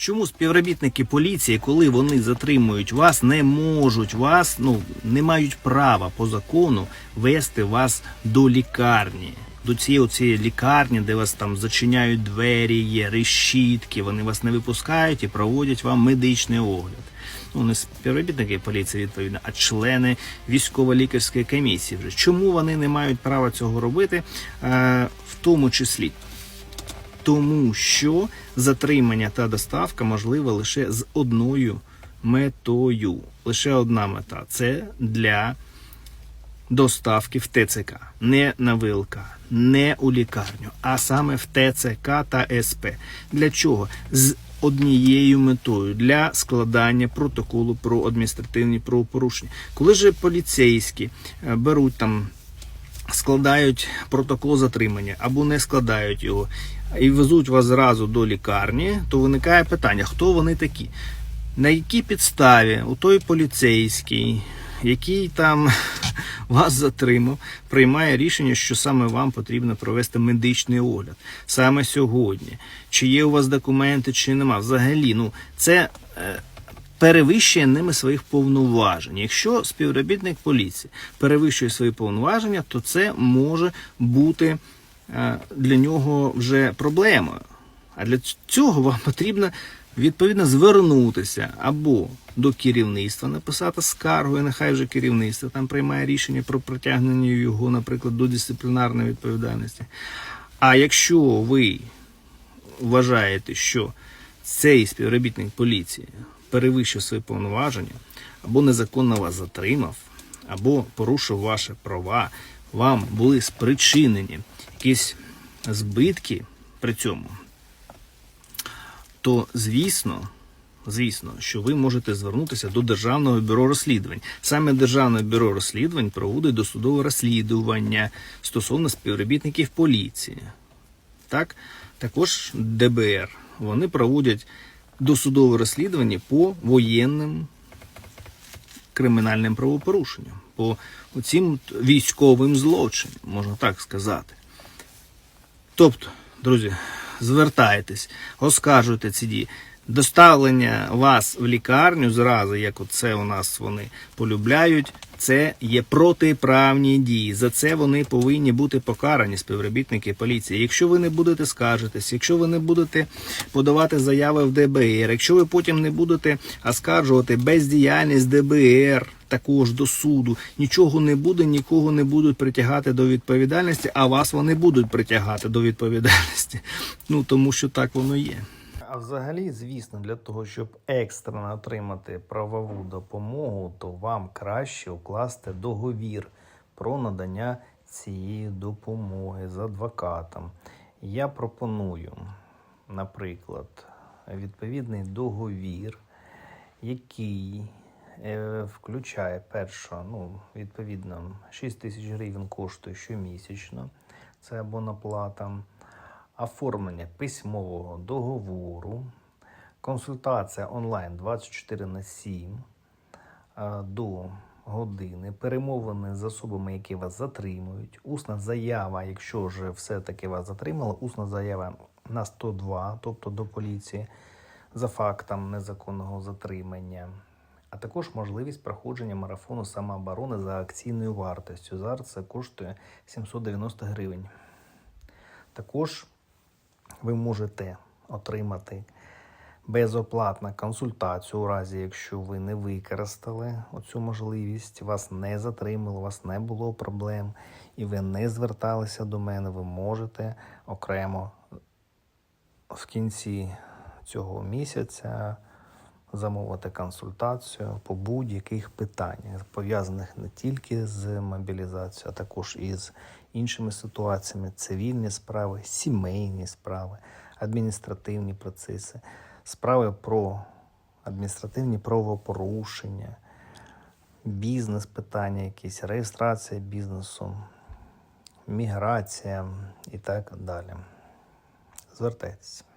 Чому співробітники поліції, коли вони затримують вас, не можуть вас, ну не мають права по закону вести вас до лікарні? До цієї оцієї лікарні, де вас там зачиняють двері, є решітки, вони вас не випускають і проводять вам медичний огляд. Ну, не співробітники поліції, відповідно, а члени військово-лікарської комісії. Вже чому вони не мають права цього робити, е, в тому числі тому що затримання та доставка можлива лише з одною метою. Лише одна мета це для доставки в ТЦК, не на ВЛК, не у лікарню, а саме в ТЦК та СП. Для чого? З однією метою для складання протоколу про адміністративні правопорушення. Коли же поліцейські е, беруть там складають протокол затримання або не складають його і везуть вас зразу до лікарні, то виникає питання, хто вони такі? На якій підставі у той поліцейський, який там вас затримав, приймає рішення, що саме вам потрібно провести медичний огляд саме сьогодні. Чи є у вас документи, чи нема. Взагалі, ну це е, перевищує ними своїх повноважень. Якщо співробітник поліції перевищує свої повноваження, то це може бути е, для нього вже проблемою. А для цього вам потрібно відповідно звернутися або до керівництва, написати скаргу, і нехай вже керівництво там приймає рішення про притягнення його, наприклад, до дисциплінарної відповідальності. А якщо ви вважаєте, що цей співробітник поліції перевищив свої повноваження, або незаконно вас затримав, або порушив ваші права, вам були спричинені якісь збитки при цьому, то звісно. Звісно, що ви можете звернутися до Державного бюро розслідувань. Саме Державне бюро розслідувань проводить досудове розслідування стосовно співробітників поліції. Так, також ДБР. Вони проводять досудове розслідування по воєнним кримінальним правопорушенням, по цим військовим злочинам, можна так сказати. Тобто, друзі, звертайтесь, оскаржуйте ці дії. Доставлення вас в лікарню зразу, як оце у нас вони полюбляють, це є протиправні дії. За це вони повинні бути покарані, співробітники поліції. Якщо ви не будете скаржитись, якщо ви не будете подавати заяви в ДБР, якщо ви потім не будете оскаржувати бездіяльність ДБР також до суду, нічого не буде, нікого не будуть притягати до відповідальності, а вас вони будуть притягати до відповідальності. Ну тому що так воно є. А взагалі, звісно, для того, щоб екстрено отримати правову допомогу, то вам краще укласти договір про надання цієї допомоги з адвокатом. Я пропоную, наприклад, відповідний договір, який е, включає перше, ну, відповідно, 6 тисяч гривень коштує щомісячно, це абоноплата оформлення письмового договору, консультація онлайн 24 на 7 е, до години, перемовини з особами, які вас затримують, усна заява, якщо вже все-таки вас затримали, усна заява на 102, тобто до поліції, за фактом незаконного затримання. А також можливість проходження марафону самооборони за акційною вартістю. Зараз це коштує 790 гривень. Також ви можете отримати безоплатну консультацію у разі, якщо ви не використали оцю можливість, вас не затримали, у вас не було проблем, і ви не зверталися до мене, ви можете окремо в кінці цього місяця замовити консультацію по будь-яких питаннях, пов'язаних не тільки з мобілізацією, а також із іншими ситуаціями: цивільні справи, сімейні справи, адміністративні процеси, справи про адміністративні правопорушення, бізнес питання, якісь реєстрація бізнесу, міграція і так далі. Звертайтеся.